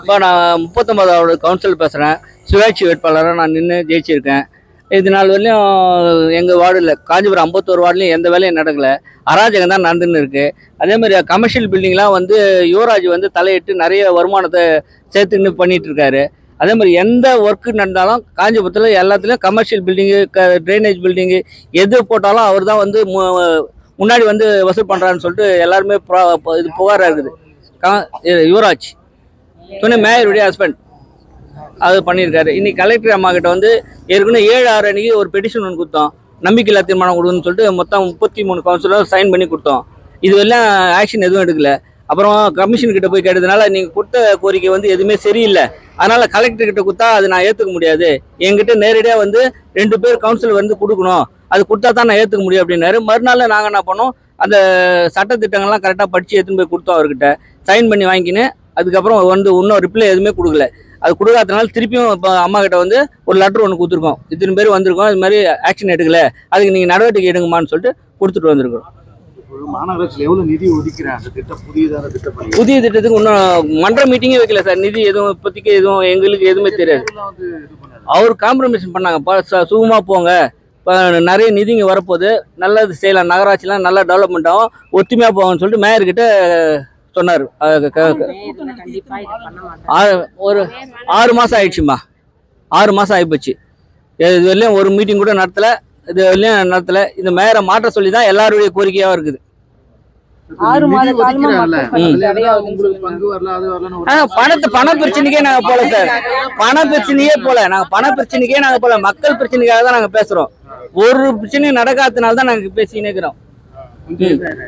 இப்போ நான் முப்பத்தொன்பதாவது கவுன்சில் பேசுகிறேன் சுயாட்சி வேட்பாளராக நான் நின்று ஜெயிச்சிருக்கேன். இது நாள் வரையும் எங்கள் வார்டில் காஞ்சிபுரம் ஐம்பத்தோரு வார்டுலையும் எந்த வேலையும் நடக்கலை. அராஜகம் தான் நடந்துன்னு இருக்கு. அதே மாதிரி கமர்ஷியல் பில்டிங்லாம் வந்து யுவராஜ் வந்து தலையிட்டு நிறைய வருமானத்தை சேர்த்துன்னு பண்ணிட்டு இருக்காரு. அதே மாதிரி எந்த ஒர்க்கு நடந்தாலும் காஞ்சிபுரத்தில் எல்லாத்துலேயும் கமர்ஷியல் பில்டிங்கு க ட்ரைனேஜ் பில்டிங்கு எது போட்டாலும் அவர் தான் வந்து முன்னாடி வந்து வசூல் பண்ணுறாருன்னு சொல்லிட்டு எல்லாருமே இது புகாராக இருக்குது. கா- யுவராஜ். துணை மேயருடைய ஹஸ்பண்ட் அது பண்ணியிருக்காரு. இன்னைக்கு கலெக்டர் அம்மா கிட்ட வந்து ஏற்கனவே ஏழு ஆறு அன்னைக்கு ஒரு பெட்டிஷன் ஒன்று கொடுத்தோம். நம்பிக்கையில்லா தீர்மானம் கொடுன்னு சொல்லிட்டு மொத்தம் முப்பத்தி மூணு கவுன்சிலர் சைன் பண்ணி கொடுத்தோம். இதுவெல்லாம் ஆக்ஷன் எதுவும் எடுக்கல. அப்புறம் கமிஷன் கிட்ட போய் கேட்டதுனால நீங்கள் கொடுத்த கோரிக்கை வந்து எதுவுமே சரியில்லை. அதனால கலெக்டர் கிட்ட கொடுத்தா அது நான் ஏற்றுக்க முடியாது. என்கிட்ட நேரடியாக வந்து ரெண்டு பேர் கவுன்சில் வந்து கொடுக்கணும். அது கொடுத்தா தான் நான் ஏற்றுக்க முடியும் அப்படின்னாரு. மறுநாள் நாங்கள் என்ன பண்ணோம்? அந்த சட்டத்திட்டங்கள்லாம் கரெக்டாக படித்து எடுத்துன்னு போய் கொடுத்தோம் அவர்கிட்ட. சைன் பண்ணி வாங்கிக்கின்னு அதுக்கப்புறம் வந்து இன்னும் ரிப்ளை எதுவுமே கொடுக்கல. அது கொடுக்காதனால திருப்பியும் இப்போ அம்மா கிட்ட வந்து ஒரு லெட்டர் ஒன்று கொடுத்துருக்கோம். இத்தனை பேர் வந்திருக்கோம். இது மாதிரி ஆக்ஷன் எடுக்கல. அதுக்கு நீங்கள் நடவடிக்கை எடுங்கம்மான்னு சொல்லிட்டு கொடுத்துட்டு வந்திருக்கோம் புதிய திட்டத்துக்கு இன்னும் மன்ற மீட்டிங்கே வைக்கல சார். நிதி எதுவும் இப்போதைக்கு எதுவும் எங்களுக்கு எதுவுமே தெரியாது. அவர் காம்ப்ரமைஸ் பண்ணாங்க. ப- ச- சுகமா போங்க. இப்போ நிறைய நிதிங்க வரப்போகுது. நல்லது செய்யலாம். நகராட்சிலாம் நல்லா டெவலப்மெண்ட் ஆகும். ஒத்துமையாக போங்கன்னு சொல்லிட்டு மேயர்கிட்ட சொன்னார். கண்டிப்பா இதை பண்ண மாட்டாங்க ஒரு ஆறு மாதம் ஆயிடுச்சுமா ஆறு மாதம் ஆகிப்போச்சு இது வரலையும் ஒரு மீட்டிங் கூட நடத்தலை. இது வரலையும் நடத்தலை. இந்த மேயரை மாற்ற சொல்லி தான் எல்லாருடைய கோரிக்கையாக இருக்குது. பணத்தை பண பிரச்சனைக்கே நாங்கள் போல சார். பண பிரச்சனையே போல. நாங்கள் பண பிரச்சனைக்கே நாங்கள் போல. மக்கள் பிரச்சனைக்காக தான் நாங்கள் பேசுகிறோம் ஒரு பிரச்சனையும் நடக்காதனால தான் நாங்கள் பேசிக்கினே இருக்கிறோம்.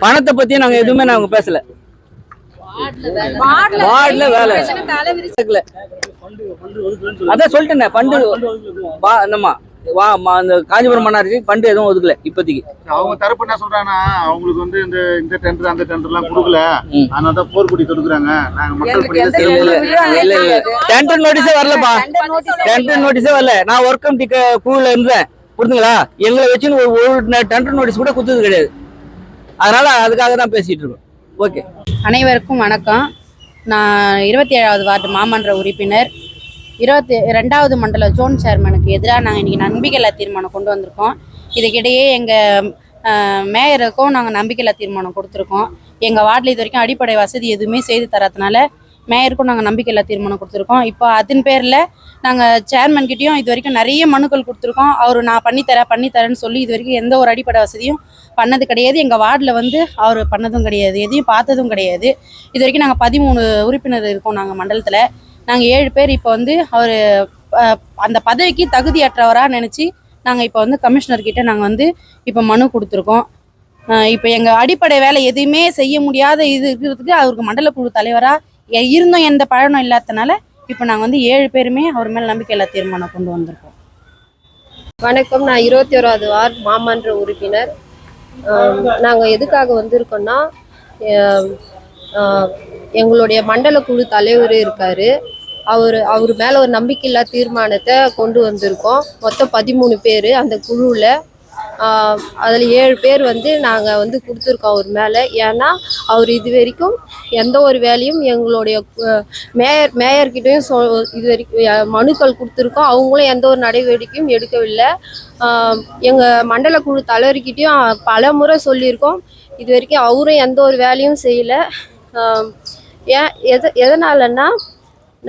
பணத்தை பற்றி நாங்கள் எதுவுமே நாங்கள் பேசல. வார்டுல வேலை. அதான் சொல்லிட்டேனே பண்டு. வா அந்தம்மா வா அந்த காஞ்சிபுரம் மன்னாருக்கு பண்டு எதுவும் ஒதுக்கல இப்போதைக்கு. அவங்க தரப்பு என்ன சொல்றாங்கன்னா அவங்களுக்கு வந்து இந்த இந்த டெண்டர் அந்த டெண்டர் எல்லாம் கொடுக்கல. அதனால தான் போர்க்குடி தொடுக்குறாங்க. நாங்க மக்கள் இல்ல. இல்ல, இல்ல. டெண்டர் நோட்டீஸே வரலப்பா. டெண்டர் நோட்டீஸே வரல. நான் ஒர்க் கமிட்டி குழுல இருந்தேன். புரிஞ்சுங்களா? எங்களை வச்சு ஒரு ஒரு டெண்டர் நோட்டீஸ் கூட கொடுத்தது கிடையாது. அதனால அதுக்காக தான் பேசிட்டு இருக்கோம். ஓகே. அனைவருக்கும் வணக்கம். நான் இருபத்தி ஏழாவது வார்டு மாமன்ற உறுப்பினர். இருபத்தி ரெண்டாவது மண்டல ஜோன் சேர்மனுக்கு எதிராக நாங்கள் இன்றைக்கி நம்பிக்கையில்லா தீர்மானம் கொண்டு வந்திருக்கோம். இதுக்கிடையே எங்கள் மேயருக்கும் நாங்கள் நம்பிக்கையில்லா தீர்மானம் கொடுத்துருக்கோம். எங்கள் வார்டில் இது வரைக்கும் அடிப்படை வசதி எதுவுமே செய்து தராதனால மேயருக்கும் நாங்கள் நம்பிக்கையில்லா தீர்மானம் கொடுத்துருக்கோம். இப்போ அதன் பேரில் நாங்கள் சேர்மன்கிட்டயும் இது வரைக்கும் நிறைய மனுக்கள் கொடுத்துருக்கோம். அவர் நான் பண்ணித்தரேன் பண்ணித்தரேன்னு சொல்லி இது வரைக்கும் எந்த ஒரு அடிப்படை வசதியும் பண்ணது கிடையாது. எங்கள் வார்டில் வந்து அவர் பண்ணதும் கிடையாது எதையும் பார்த்ததும் கிடையாது. இது வரைக்கும் நாங்கள் பதிமூணு உறுப்பினர் இருக்கோம் நாங்கள் மண்டலத்தில். நாங்கள் ஏழு பேர் இப்போ வந்து அவர் அந்த பதவிக்கு தகுதியற்றவராக நினச்சி நாங்கள் இப்போ வந்து கமிஷனர்கிட்ட நாங்கள் வந்து இப்போ மனு கொடுத்துருக்கோம். இப்போ எங்கள் அடிப்படை வேலை எதுவுமே செய்ய முடியாத இது இருக்கிறதுக்கு அவருக்கு மண்டல குழு தலைவராக இருந்தும் எந்த பழனம் இல்லாதனால இப்போ நாங்கள் வந்து ஏழு பேருமே அவர் மேல் நம்பிக்கையில்லா தீர்மானம் கொண்டு வந்திருக்கோம். வணக்கம். நான் இருபத்தி ஓராவது வார்டு மாமன்ற உறுப்பினர். நாங்கள் எதுக்காக வந்திருக்கோம்னா எங்களுடைய மண்டல குழு தலைவர் இருக்கார். அவர் அவர் மேலே ஒரு நம்பிக்கையில்லா தீர்மானத்தை கொண்டு வந்திருக்கோம். மொத்தம் பதிமூணு பேர் அந்த குழுவில் அதில் ஏழு பேர் வந்து நாங்கள் வந்து கொடுத்துருக்கோம் அவர் மேலே. ஏன்னா அவர் இது வரைக்கும் எந்த ஒரு வேலையும் எங்களுடைய மேயர் மேயர்கிட்டையும் சொ இது வரைக்கும் மனுக்கள் கொடுத்துருக்கோம். அவங்களும் எந்த ஒரு நடவடிக்கையும் எடுக்கவில்லை. எங்கள் மண்டல குழு தலைவர்கிட்டையும் பல முறை சொல்லியிருக்கோம். இது வரைக்கும் அவரும் எந்த ஒரு வேலையும் செய்யலை. ஏன் எது எதனாலன்னா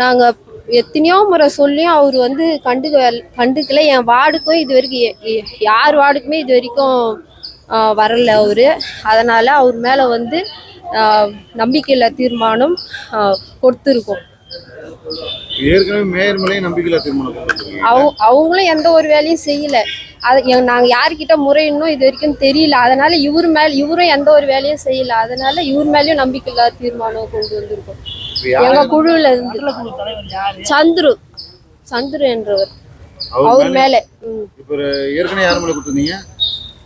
நாங்கள் எத்தனையோ முறை சொல்லியும் அவர் வந்து கண்டுக்க கண்டுக்கல. என் வார்டுக்கும் இது வரைக்கும் யார் வார்டுக்குமே இது வரைக்கும் வரல அவர். அதனால் அவர் மேலே வந்து நம்பிக்கையில்லா தீர்மானம் கொடுத்துருக்கோம். அவங்களும் எந்த ஒரு வேலையும் செய்யல. அது எங்க- நாங்க யார்கிட்ட முறையிடணும் இது வரைக்கும் தெரியல. அதனால இவர் மேல இவரும் எந்த ஒரு வேலையும் செய்யல. அதனால இவர் மேலயும் நம்பிக்கையில்லா தீர்மானம் கொண்டு வந்திருக்கோம். எங்க குழுல இருந்து. சந்துரு. சந்துரு என்றவர். அவர் மேல? இப்ப ஏற்கனவே யார் மேல கொடுத்துருந்தீங்க?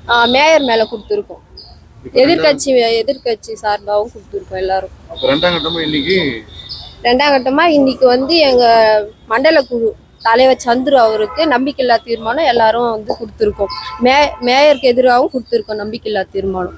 ஆ, மேயர் மேல கொடுத்துருக்கோம். எதிர்கட்சி எதிர்கட்சி சார்பாகவும் கொடுத்துருக்கோம் எல்லாரும். அப்ப ரெண்டாம் கட்டமும் இன்னைக்கு? ரெண்டாம் கட்டமா இன்னைக்கு வந்து எங்க மண்டல குழு தலைவர் சந்துரு அவருக்கு நம்பிக்கையில்லா தீர்மானம் எல்லாரும் வந்து கொடுத்துருக்கோம். மே மேயருக்கு எதிராகவும் கொடுத்துருக்கோம் நம்பிக்கையில்லா தீர்மானம்.